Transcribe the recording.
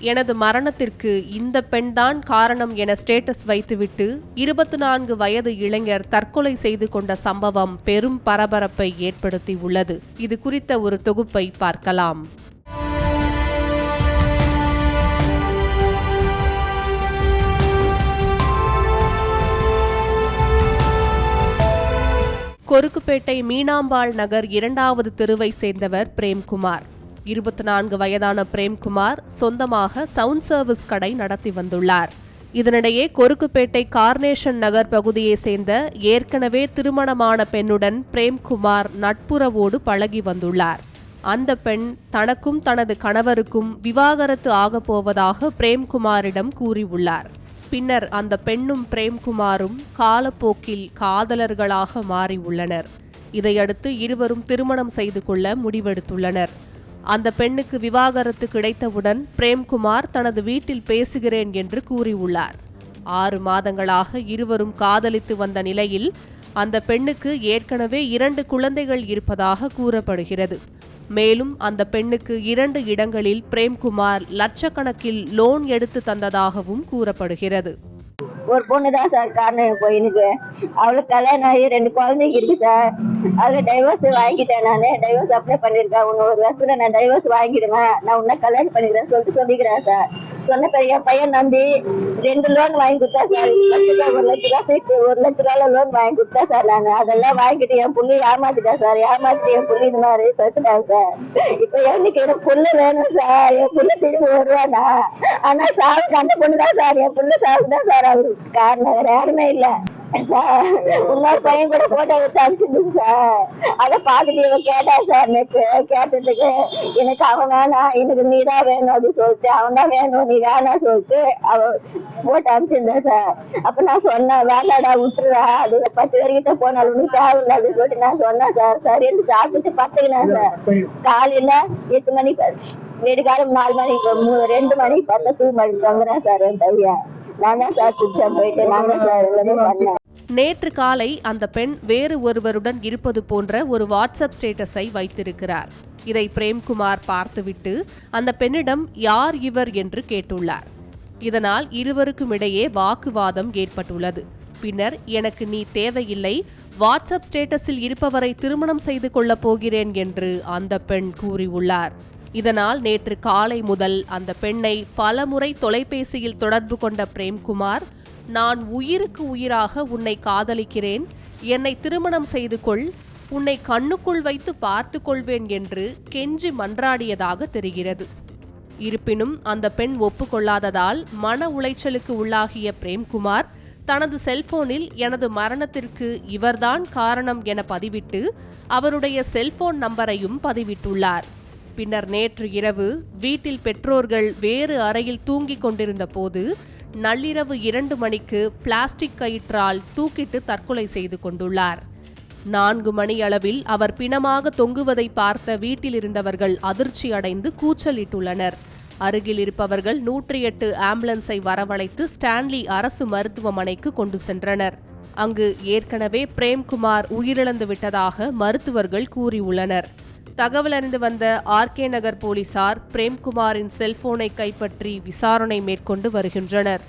எனது மரணத்திற்கு இந்த பெண்தான் காரணம் என ஸ்டேட்டஸ் வைத்துவிட்டு இருபத்தி நான்கு வயது இளைஞர் தற்கொலை செய்து கொண்ட சம்பவம் பெரும் பரபரப்பை ஏற்படுத்தி உள்ளது இது குறித்த ஒரு தொகுப்பை பார்க்கலாம். கொருக்குப்பேட்டை மீனாம்பாள் நகர் இரண்டாவது தெருவை சேர்ந்தவர் பிரேம்குமார். இருபத்தி நான்கு வயதான பிரேம்குமார் சொந்தமாக சவுண்ட் சர்வீஸ் கடை நடத்தி வந்துள்ளார். இதனிடையே கொருக்குப்பேட்டை கார்னேஷன் நகர் பகுதியை சேர்ந்த ஏற்கனவே திருமணமான பெண்ணுடன் பிரேம்குமார் நட்புறவோடு பழகி வந்துள்ளார். அந்த பெண் தனக்கும் தனது கணவருக்கும் விவாகரத்து ஆகப் போவதாக பிரேம்குமாரிடம் கூறியுள்ளார். பின்னர் அந்த பெண்ணும் பிரேம்குமாரும் காலப்போக்கில் காதலர்களாக மாறியுள்ளனர். இதையடுத்து இருவரும் திருமணம் செய்து கொள்ள முடிவெடுத்துள்ளனர். அந்த பெண்ணுக்கு விவாகரத்து கிடைத்தவுடன் பிரேம்குமார் தனது வீட்டில் பேசுகிறேன் என்று கூறியுள்ளார். ஆறு மாதங்களாக இருவரும் காதலித்து வந்த நிலையில் அந்த பெண்ணுக்கு ஏற்கனவே இரண்டு குழந்தைகள் இருப்பதாக கூறப்படுகிறது. மேலும் அந்த பெண்ணுக்கு இரண்டு இடங்களில் பிரேம்குமார் லட்சக்கணக்கில் லோன் எடுத்து தந்ததாகவும் கூறப்படுகிறது. ஒரு பொண்ணு தான் சார் காரணம் இப்போ எனக்கு. அவளுக்கு கல்யாணம் ஆகி ரெண்டு குழந்தைங்க இருக்கு சார். அவளை டைவர்ஸ் வாங்கிட்டேன் நான். டைவர்ஸ் அப்ளை பண்ணியிருக்கேன் உன்னை ஒரு வருஷத்துல நான் டைவர்ஸ் வாங்கிடுவேன். நான் உன்ன கல்யாணம் பண்ணிக்கிறேன் சொல்லிட்டு சொல்லிக்கிறேன் சார். சொன்ன பெரிய என் பையன் நம்பி ரெண்டு லோன் வாங்கி கொடுத்தா சார். லட்ச ரூபா ஒரு லட்ச ரூபா சேர்த்து ஒரு லட்ச ரூபால லோன் வாங்கி கொடுத்தா சார் நான். அதெல்லாம் வாங்கிட்டு என் புள்ளி ஏமாத்திட்டேன் சார். ஏமாத்திட்டு என் புள்ளி இந்த மாதிரி சேர்த்துட்டேன் சார். இப்போ எனக்கு என் புள்ள வேணும் சார்? என் புள்ள திரும்பி வருவானா? ஆனா சாவுக்கு அந்த பொண்ணு தான் சார். என் புள்ள சாவுக்கு தான் சார் அவரு காரணம் வேற யாருமே இல்ல. சார் இன்னொரு பையன் கூட போட்டோ எடுத்து அனுப்பிச்சிருக்கு சார். அதை பார்த்துட்டு இவன் கேட்டா சார் நேற்று கேட்டதுக்கு எனக்கு அவன் வேணாம் எனக்கு நீ தான் வேணும் அப்படின்னு சொல்லிட்டு அவன் தான் வேணும் நீ வேணாம் சொல்லிட்டு அவ போட்டு அனுப்பிச்சிருந்தேன் சார். அப்ப நான் சொன்னேன் வேண்டாடா விட்டுறா. அது பத்து வரைக்கிட்ட போனாலும் தேவையில்லை அப்படின்னு சொல்லிட்டு நான் சொன்னேன் சார். சரின்னு சாப்பிட்டு பத்துக்கினேன் சார். காலையில எட்டு மணிக்கு விடிகாலம் நாலு மணிக்கு ரெண்டு மணிக்கு பார்த்தா தூ மணி தங்குறேன் சார் என் பையன். நான் தான் சார் குடிச்சா போயிட்டு நான் தான் சார் எல்லாமே பண்ணேன். நேற்று காலை அந்த பெண் வேறு ஒருவருடன் இருப்பது போன்ற ஒரு வாட்ஸ்அப் ஸ்டேட்டஸை வைத்திருக்கிறார். இதை பிரேம்குமார் பார்த்துவிட்டு அந்த பெண்ணிடம் யார் இவர் என்று கேட்டுள்ளார். இதனால் இருவருக்கும் இடையே வாக்குவாதம் ஏற்பட்டுள்ளது. பின்னர் எனக்கு நீ தேவையில்லை வாட்ஸ்அப் ஸ்டேட்டஸில் இருப்பவரை திருமணம் செய்து கொள்ளப் போகிறேன் என்று அந்த பெண் கூறியுள்ளார். இதனால் நேற்று காலை முதல் அந்த பெண்ணை பலமுறை தொலைபேசியில் தொடர்பு கொண்ட பிரேம்குமார் நான் உயிருக்கு உயிராக உன்னை காதலிக்கிறேன் என்னை திருமணம் செய்து கொள் உன்னை கண்ணுக்குள் வைத்து பார்த்து கொள்வேன் என்று கெஞ்சி மன்றாடியதாக தெரிகிறது. இருப்பினும் அந்த பெண் ஒப்புக்கொள்ளாததால் மன உளைச்சலுக்கு உள்ளாகிய பிரேம்குமார் தனது செல்போனில் எனது மரணத்திற்கு இவர்தான் காரணம் என பதிவிட்டு அவருடைய செல்போன் நம்பரையும் பதிவிட்டுள்ளார். பின்னர் நேற்று இரவு வீட்டில் பெற்றோர்கள் வேறு அறையில் தூங்கிக் கொண்டிருந்த போது நள்ளிரவு இரண்டு மணிக்கு பிளாஸ்டிக் கயிற்றால் தூக்கிட்டு தற்கொலை செய்து கொண்டுள்ளார். நான்கு மணி அளவில் அவர் பிணமாக தொங்குவதை பார்த்த வீட்டில் இருந்தவர்கள் அதிர்ச்சி அடைந்து கூச்சலிட்டுள்ளனர். அருகில் இருப்பவர்கள் நூற்றி எட்டு ஆம்புலன்ஸை வரவழைத்து ஸ்டான்லி அரசு மருத்துவமனைக்கு கொண்டு சென்றனர். அங்கு ஏற்கனவே பிரேம்குமார் உயிரிழந்து விட்டதாக மருத்துவர்கள் கூறியுள்ளனர். தகவல் அறிந்து வந்த ஆர்கே நகர் போலீசார் பிரேம்குமாரின் செல்போனை கைப்பற்றி விசாரணை மேற்கொண்டு வருகின்றனர்.